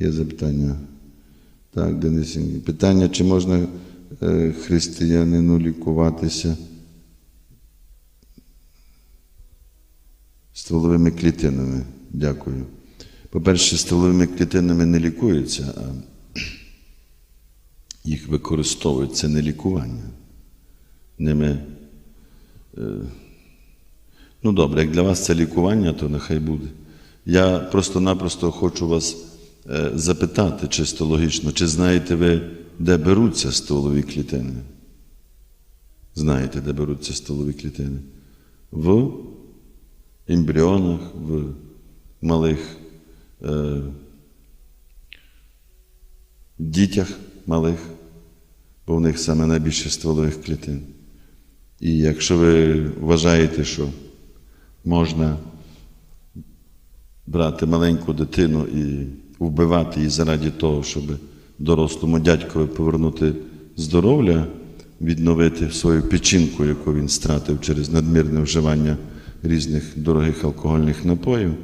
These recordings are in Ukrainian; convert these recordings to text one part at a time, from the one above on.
Є запитання? Так, Денис. Питання, чи можна е, християнину лікуватися стволовими клітинами? Дякую. По-перше, стволовими клітинами не лікуються, а їх використовують. Це не лікування. Ними. Е, ну добре, як для вас це лікування, то нехай буде. Я просто-напросто хочу вас запитати чисто логічно, чи знаєте ви, де беруться стволові клітини? Знаєте, де беруться стволові клітини? В ембріонах, в малих е, дітях малих, бо в них саме найбільше стволових клітин. І якщо ви вважаєте, що можна брати маленьку дитину і вбивати її заради того, щоб дорослому дядькові повернути здоров'я, відновити свою печінку, яку він стратив через надмірне вживання різних дорогих алкогольних напоїв.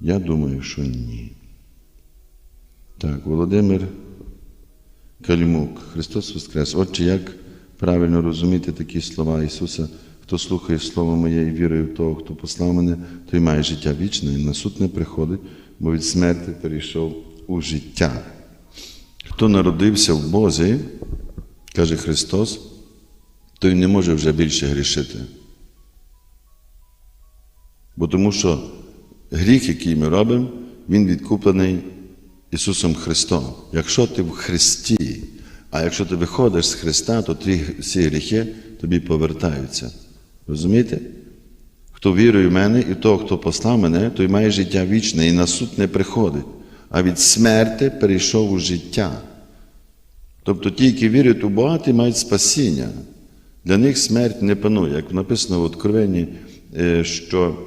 Я думаю, що ні. Так, Володимир Калімук, Христос Воскрес. Отже, як правильно розуміти такі слова Ісуса, хто слухає Слово моє і вірує в того, хто послав мене, той має життя вічне і на суд не приходить, бо від смерти перейшов у життя. Хто народився в Бозі, каже Христос, той не може вже більше грішити. Бо тому що гріх, який ми робимо, він відкуплений Ісусом Христом. Якщо ти в Христі, а якщо ти виходиш з Христа, то ті всі гріхи тобі повертаються. Розумієте? Хто вірує в мене і того, хто послав мене, той має життя вічне і на суд не приходить, а від смерти перейшов у життя. Тобто ті, які вірять у Бога, ті мають спасіння. Для них смерть не панує. Як написано в Откровенні, е, що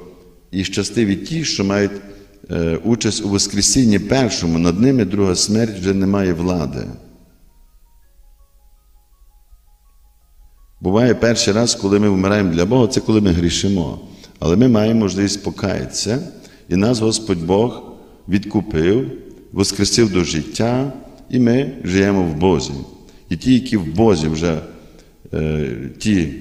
і щасливі ті, що мають е, участь у Воскресінні першому, над ними друга смерть вже не має влади. Буває перший раз, коли ми вмираємо для Бога, це коли ми грішимо. Але ми маємо можливість покаятися, і нас Господь Бог відкупив, воскресив до життя, і ми живемо в Бозі. І ті, які в Бозі вже е, ті,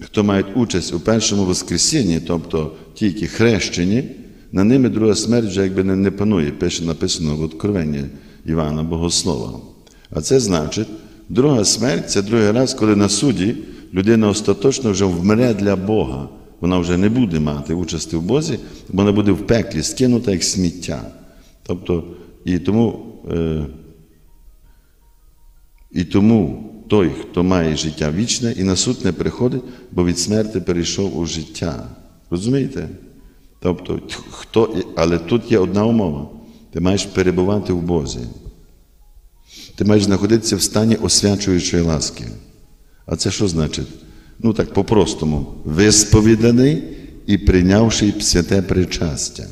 хто мають участь у першому Воскресінні, тобто ті, які хрещені, на ними друга смерть вже якби не, не панує, пише написано в Откровенні Івана Богослова. А це значить, друга смерть це другий раз, коли на суді людина остаточно вже вмре для Бога. Вона вже не буде мати участі в Бозі, вона буде в пеклі скинута як сміття. Тобто, і тому, е, і тому той, хто має життя вічне і на суд не приходить, бо від смерти перейшов у життя. Розумієте? Тобто, хто, але тут є одна умова. Ти маєш перебувати в Бозі. Ти маєш знаходитися в стані освячуючої ласки. А це що значить? Ну так по-простому, висповіданий і прийнявши святе причастя.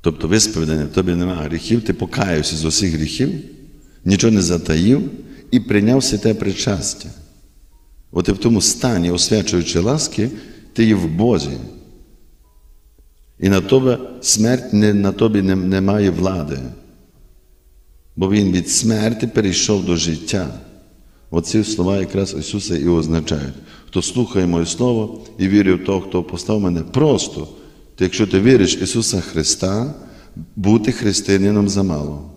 Тобто висповідання в тобі немає гріхів, ти покаявся з усіх гріхів, нічого не затаїв і прийняв святе причастя. От і в тому стані, освячуючи ласки, ти є в Бозі. І на тобі смерть не, на тобі не, не має влади. Бо Він від смерті перейшов до життя. Оці слова якраз Ісуса і означають. Хто слухає моє Слово і вірить в того, хто послав мене, просто, ти, якщо ти віриш Ісуса Христа, бути християнином замало.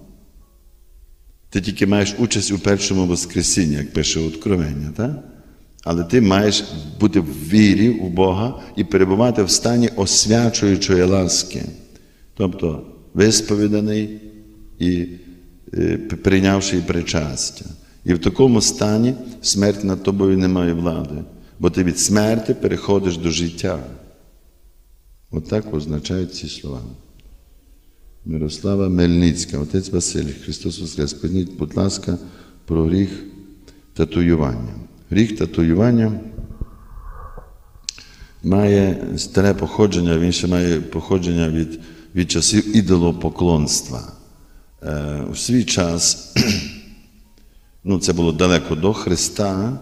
Ти тільки маєш участь у першому Воскресінні, як пише Откровення, так? Але ти маєш бути в вірі у Бога і перебувати в стані освячуючої ласки, тобто висповіданий і е, прийнявши причастя. І в такому стані смерть над тобою не має влади, бо ти від смерті переходиш до життя. Отак От означають ці слова. Мирослава Мельницька, отець Василь, Христос Воскрес, поясніть, будь ласка, про гріх татуювання. Гріх татуювання має старе походження, він ще має походження від, від часів ідолопоклонства. Е, у свій час, ну це було далеко до Христа,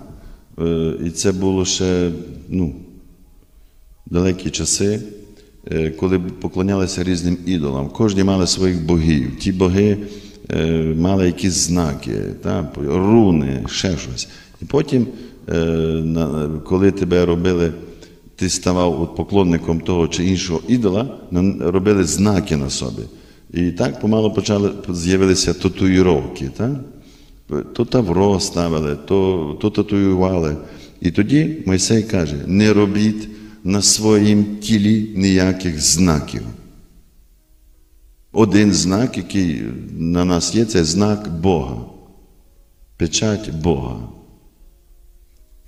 Е, І це було ще ну, далекі часи, е, коли поклонялися різним ідолам. Кожні мали своїх богів. Ті боги е, мали якісь знаки, та, руни, ще щось. І потім, е, коли тебе робили, ти ставав поклонником того чи іншого ідола, робили знаки на собі. І так помало почали з'явилися татуїровки. Так? То тавро ставили, то, то татуювали. І тоді Мойсей каже: не робіть на своїм тілі ніяких знаків. Один знак, який на нас є, це знак Бога. Печать Бога.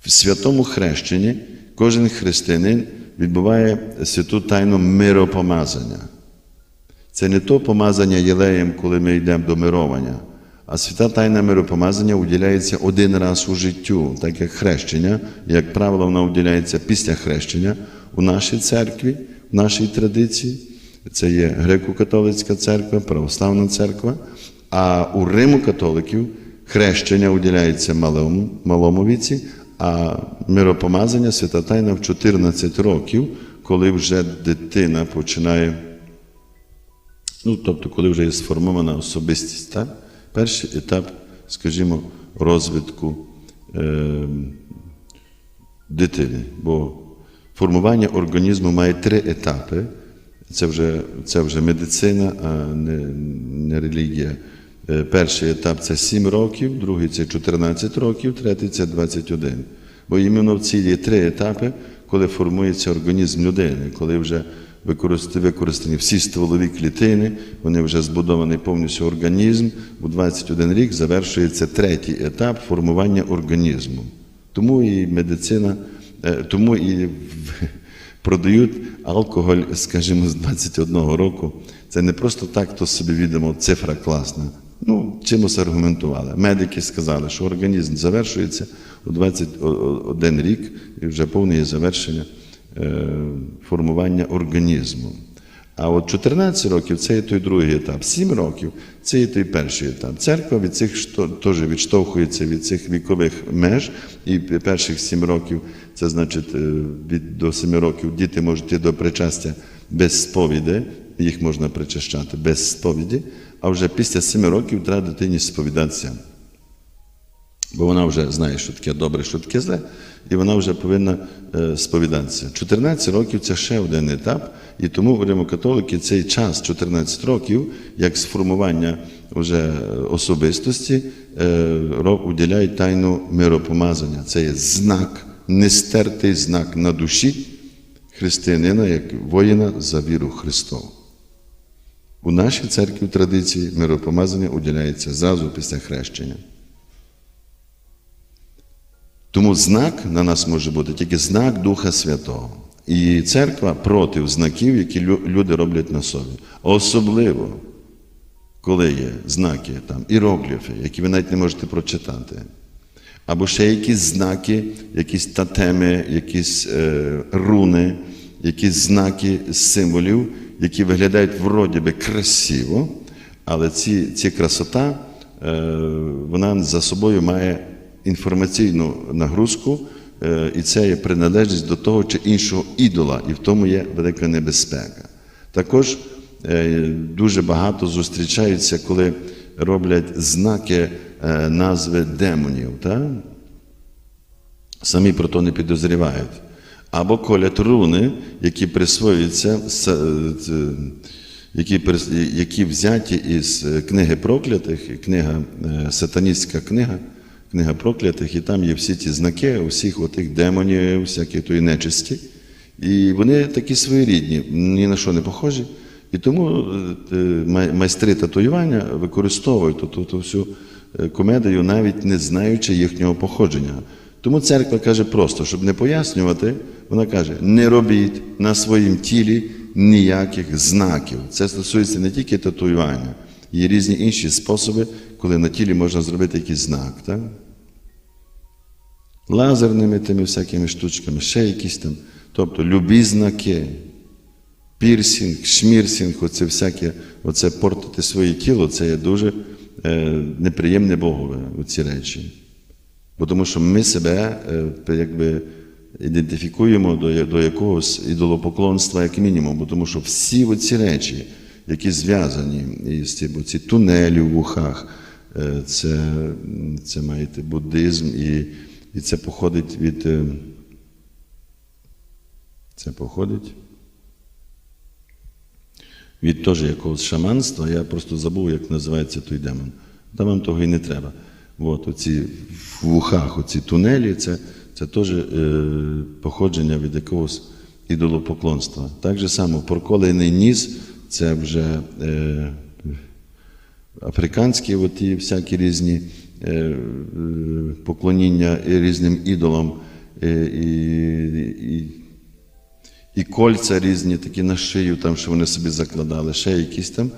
В святому хрещенні кожен християнин відбуває святу тайну миропомазання. Це не то помазання єлеєм, коли ми йдемо до мировання, а свята тайна миропомазання уділяється один раз у життю, так як хрещення, як правило, воно уділяється після хрещення у нашій церкві, в нашій традиції. Це є греко-католицька церква, православна церква. А у Риму-католиків хрещення уділяється малому, малому віці, а миропомазання свята тайна в 14 років, коли вже дитина починає. Ну, тобто, коли вже є сформована особистість, так? перший етап, скажімо, розвитку е, дитини. Бо формування організму має три етапи. Це вже, це вже медицина, а не, не релігія. Е, Перший етап це 7 років, другий це 14 років, третій це 21. Бо іменно в ці є три етапи, коли формується організм людини, коли вже використ- використані всі стволові клітини, вони вже збудований повністю організм. У 21 рік завершується третій етап формування організму. Тому і медицина, е, тому і продають алкоголь, скажімо, з 21 року. Це не просто так, то собі відомо, цифра класна. Ну, чимось аргументували. Медики сказали, що організм завершується у 21 рік і вже повне є завершення е, формування організму. А от 14 років це є той другий етап, 7 років це є той перший етап. Церква від цих теж відштовхується від цих вікових меж, і перших 7 років це значить е, від до 7 років діти можуть йти до причастя без сповіді, їх можна причащати без сповіді, а вже після 7 років треба дитині сповідатися. Бо вона вже знає, що таке добре, що таке зле, і вона вже повинна е, сповідатися. 14 років це ще один етап, і тому в римокатолики цей час, 14 років, як сформування вже особистості, е, уділяють тайну миропомазання. Це є знак, нестертий знак на душі християнина, як воїна за віру Христову. У нашій церкві традиції миропомазання уділяється зразу після хрещення. Тому знак на нас може бути тільки знак Духа Святого. І церква проти знаків, які люди роблять на собі. Особливо, коли є знаки, там, іерогліфи, які ви навіть не можете прочитати. Або ще якісь знаки, якісь татеми, якісь е, руни, якісь знаки символів, які виглядають вроді би красиво, але ці, ці красота, е, вона за собою має інформаційну нагрузку, е, і це є приналежність до того чи іншого ідола, і в тому є велика небезпека. Також е, дуже багато зустрічаються, коли роблять знаки назви демонів. Так? Самі про то не підозрівають. Або колять руни, які присвоюються, е, ц- які, які взяті із е, книги проклятих, книга, е, сатаністська книга, книга проклятих, і там є всі ті знаки, усіх отих демонів, всякої тої нечисті. І вони такі своєрідні, ні на що не похожі. І тому е, е, май- майстри татуювання використовують ту, ту, всю е, комедію, навіть не знаючи їхнього походження. Тому церква каже просто, щоб не пояснювати, вона каже: не робіть на своїм тілі ніяких знаків. Це стосується не тільки татуювання, є різні інші способи, коли на тілі можна зробити якийсь знак. Так? Лазерними тими всякими штучками, ще якісь там. Тобто любі знаки, пірсінг, шмірсінг, оце всяке, оце портити своє тіло, це є дуже е, неприємне Богове, оці речі. Бо тому що ми себе е, якби ідентифікуємо до, до якогось ідолопоклонства, як мінімум, бо тому що всі оці речі, які зв'язані із цим, ці тунелі в вухах, е, це, це маєте буддизм, і, і це походить від. е, Це походить від теж якогось шаманства. Я просто забув, як називається той демон. Та вам того і не треба. От, оці в вухах, оці тунелі, це, це теж е, походження від якогось ідолопоклонства. Так же само проколений ніс це вже е, африканські оті всякі різні е, е, поклоніння різним ідолам. е, і, і, і кольця різні такі на шию, там, що вони собі закладали, ще якісь там.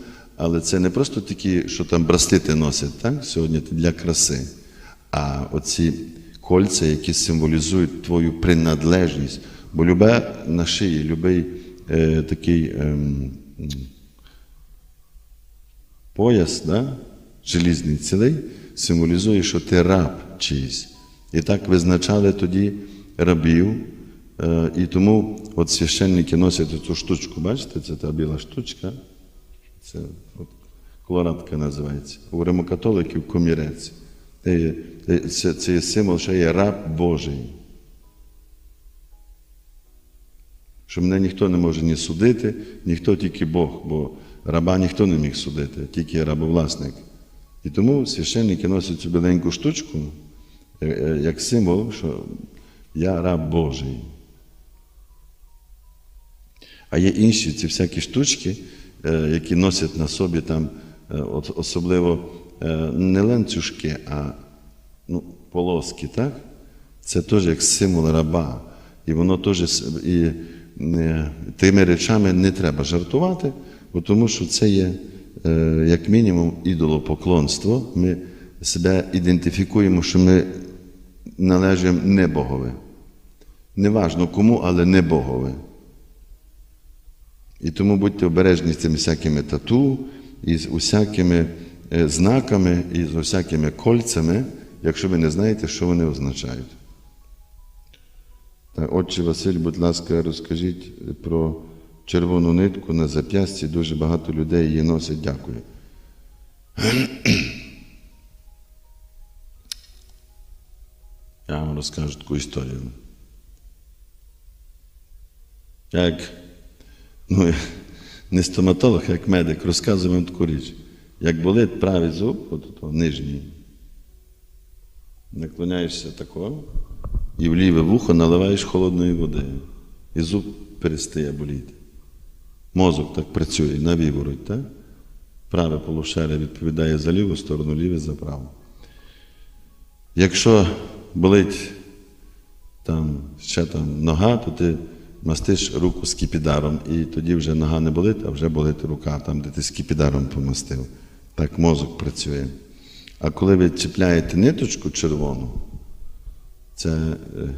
Але це не просто такі, що там браслети носять так? сьогодні для краси, а оці кольця, які символізують твою принадлежність. Бо любе на шиї, любий е, такий ем, пояс, да? желізний цілий, символізує, що ти раб чийсь. І так визначали тоді рабів. Е, І тому от священники носять цю штучку, бачите, це та біла штучка. Це от, колорадка називається. У римокатоликів комірець. Це, це, є символ, що є раб Божий. Що мене ніхто не може ні судити, ніхто тільки Бог, бо раба ніхто не міг судити, тільки рабовласник. І тому священники носять цю біленьку штучку е, е, як символ, що я раб Божий. А є інші ці всякі штучки, які носять на собі там е, особливо е, не ланцюжки, а ну, полоски, так? Це теж як символ раба. І воно теж і е, тими речами не треба жартувати, бо тому що це є е, як мінімум ідолопоклонство. Ми себе ідентифікуємо, що ми належимо не Богові. Неважно кому, але не Богові. І тому будьте обережні з цими всякими тату, і з усякими е, знаками, і з усякими кольцями, якщо ви не знаєте, що вони означають. Так, Отче Василь, будь ласка, розкажіть про червону нитку на зап'ясті. Дуже багато людей її носять. Дякую. Я вам розкажу таку історію. Як ну, не стоматолог, як медик, розказую вам таку річ. Як болить правий зуб, от, от, нижній, наклоняєшся тако, і в ліве вухо наливаєш холодної води, і зуб перестає боліти. Мозок так працює на вівороть, так? Праве полушаря відповідає за ліву сторону, ліве за праву. Якщо болить там ще там нога, то ти мастиш руку скіпідаром, і тоді вже нога не болить, а вже болить рука, там, де ти скіпідаром помастив. Так мозок працює. А коли ви чіпляєте ниточку червону, це. е,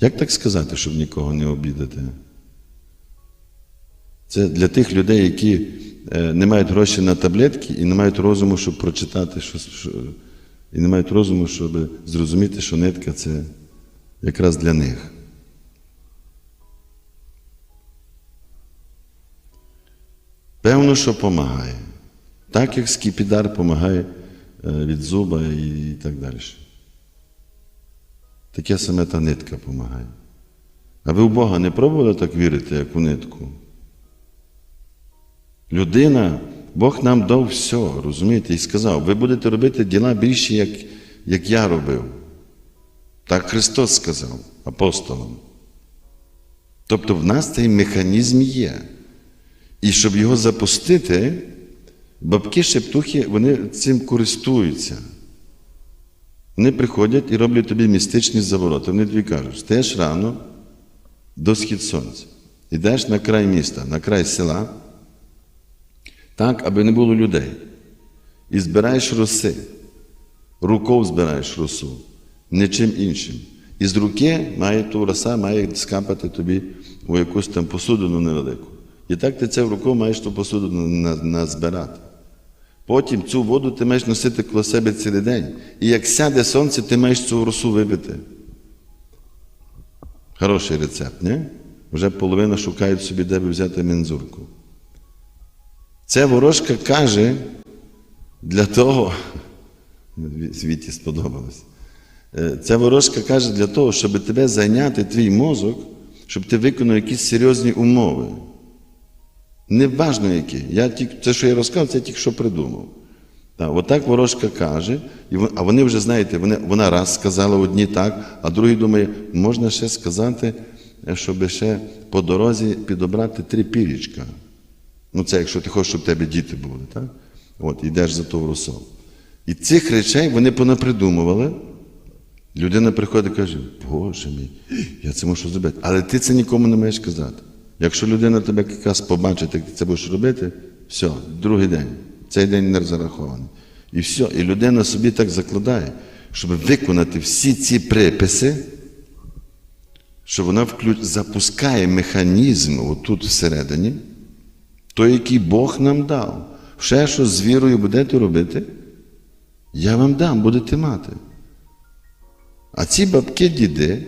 Як так сказати, щоб нікого не обідати? Це для тих людей, які е, не мають грошей на таблетки і не мають розуму, щоб прочитати, що, і не мають розуму, щоб зрозуміти, що нитка це якраз для них. Певно, що допомагає. Так як скіпідар допомагає е, від зуба і так далі. Таке саме та нитка допомагає. А ви в Бога не пробували так вірити, як у нитку? Людина, Бог нам дав все, розумієте, і сказав, ви будете робити діла більші, як, як я робив. Так Христос сказав апостолам. Тобто в нас цей механізм є. І щоб його запустити, бабки шептухи вони цим користуються. Вони приходять і роблять тобі містичні завороти. Вони тобі кажуть, стаєш рано до схід сонця, йдеш на край міста, на край села, так, аби не було людей. І збираєш роси, рукою збираєш росу, нічим іншим. І з руки має ту роса має скапати тобі у якусь там посудину невелику. І так ти це в руку маєш ту посудину назбирати. Потім цю воду ти маєш носити коло себе цілий день. І як сяде сонце, ти маєш цю росу випити. Хороший рецепт, ні? Вже половина шукають собі, де би взяти мензурку. Це ворожка каже для того, світі сподобалось. Е, Ця ворожка каже для того, щоб тебе зайняти твій мозок, щоб ти виконав якісь серйозні умови. Неважно які. Я тільки, це, що я розказав, це я тільки що придумав. Так, отак ворожка каже, і а вони вже, знаєте, вони, вона раз сказала одні так, а другий думає, можна ще сказати, е, щоб ще по дорозі підобрати три пірічка. Ну, це якщо ти хочеш, щоб в тебе діти були, так? От, йдеш за ту русол. І цих речей вони понапридумували. Людина приходить і каже, Боже мій, я це можу зробити. Але ти це нікому не маєш казати. Якщо людина тебе якраз побачить, як ти це будеш робити, все, другий день. Цей день не зарахований. І все. І людина собі так закладає, щоб виконати всі ці приписи, що вона вклю... запускає механізм отут всередині, той, який Бог нам дав. Все, що з вірою будете робити, я вам дам, будете мати. А ці бабки діди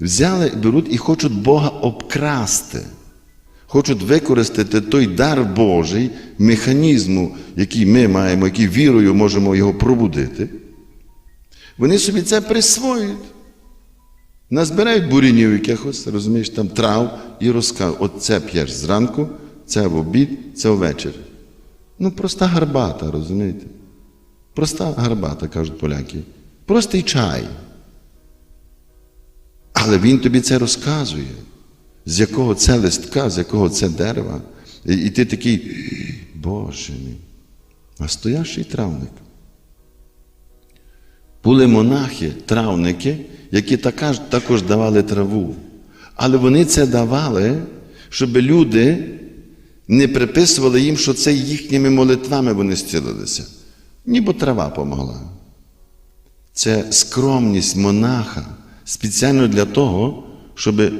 взяли, беруть і хочуть Бога обкрасти. Хочуть використати той дар Божий, механізму, який ми маємо, який вірою можемо його пробудити. Вони собі це присвоюють. Назбирають бурінів якихось, розумієш, там трав і розкажуть, от це п'єш зранку, це в обід, це ввечері. Ну, проста гарбата, розумієте? Проста гарбата, кажуть поляки. Простий чай. Але він тобі це розказує, з якого це листка, з якого це дерева. І, і ти такий, Боже мій, настоящий травник. Були монахи, травники, які також, також давали траву. Але вони це давали, щоб люди не приписували їм, що це їхніми молитвами вони зцілилися. Ніби трава помогла. Це скромність монаха спеціально для того, щоб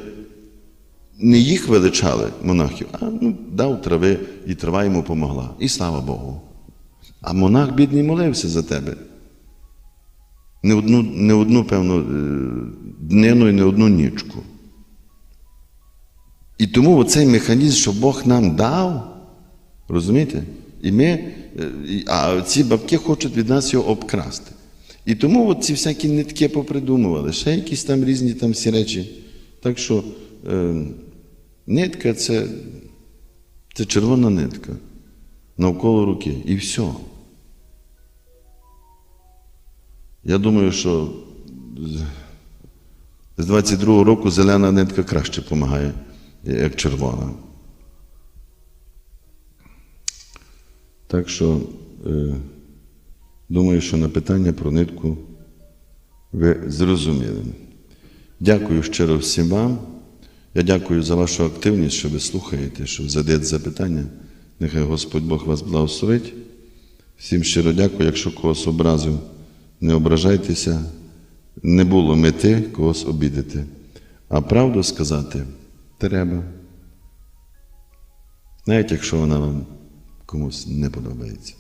не їх величали монахів, а ну, дав трави, і трава йому помогла. І слава Богу. А монах, бідний, молився за тебе. Не одну, не одну певну, е, днину і не одну нічку. І тому оцей механізм, що Бог нам дав, розумієте? І ми, е, а ці бабки хочуть від нас його обкрасти. І тому от ці всякі нитки попридумували, ще якісь там різні там всі речі. Так що е, нитка це, це червона нитка навколо руки. І все. Я думаю, що з- з 22-го року зелена нитка краще допомагає, як червона. Так що е, думаю, що на питання про нитку ви зрозуміли. Дякую щиро всім вам. Я дякую за вашу активність, що ви слухаєте, що задаєте запитання. Нехай Господь Бог вас благословить. Всім щиро дякую, якщо когось образив, не ображайтеся, не було мети когось обідати. А правду сказати треба. Навіть якщо вона вам комусь не подобається.